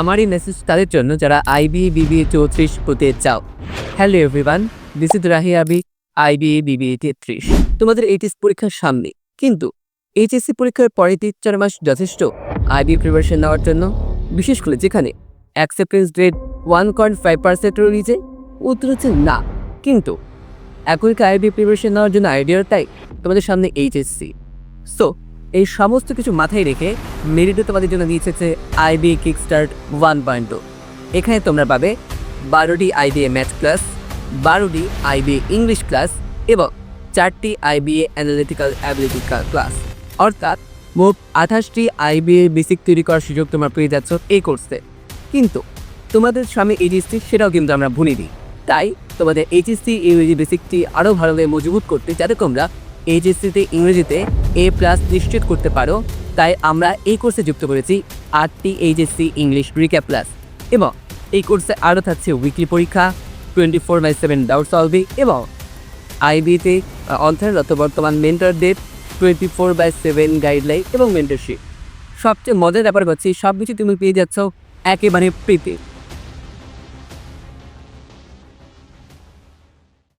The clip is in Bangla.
আমার এই মেসেজ তাদের জন্য যারা আইবি বিবি চৌত্রিশ হতে চাও। Hello everyone this is Rahi আবি আইবি বিবি তেত্রিশ। তোমাদের এইচএস পরীক্ষার সামনে। কিন্তু এইচএসসি পরীক্ষার পরে তিন চার মাস যথেষ্ট আইবি প্রিপারেশন নেওয়ার জন্য, বিশেষ করে যেখানে acceptance rate one point five percent রয়েছে উত্তর হচ্ছে না। কিন্তু এখনকার আইবি প্রিপারেশন নেওয়ার জন্য আইডিয়া তাই তোমাদের সামনে এইচএসসি সো এই সমস্ত কিছু মাথায় রেখে মেরিটে তোমাদের জন্য নিয়ে এসেছে IB kick start one point two এখানে তোমরা পাবে বারোটি আইবিএ ম্যাথ ক্লাস, বারোটি আইবিএ ইংলিশ ক্লাস এবং চারটি আইবিএ অ্যানালিটিক্যাল অ্যাবিলিটি ক্লাস। অর্থাৎ মোট আঠাশটি আইবিএ বেসিক তৈরি করার সুযোগ তোমরা পেয়ে যাচ্ছ এই কোর্সে কিন্তু তোমাদের সামনে এইচএসসি সেটাও কিন্তু আমরা ভুলে দিই তাই তোমাদের এইচএসসি ইংরেজি বেসিকটি আরও ভালোভাবে মজবুত করতে যাতে তোমরা এইচএসসিতে ইংরেজিতে এ প্লাস নিশ্চিত করতে পারো, তাই আমরা এই কোর্সে যুক্ত করেছি আটটি এইচএসসি ইংলিশ রিক্যাপ প্লাস এবং এই কোর্সে আরও থাকছে উইকলি পরীক্ষা twenty four by seven doubt solving এবং আইবিতে অন্তর্গত বর্তমান মেন্টরদের twenty four by seven guideline এবং মেন্টরশিপ সবচেয়ে মজার ব্যাপার হচ্ছে সব কিছু তুমি পেয়ে যাচ্ছ একেবারে ফ্রিতে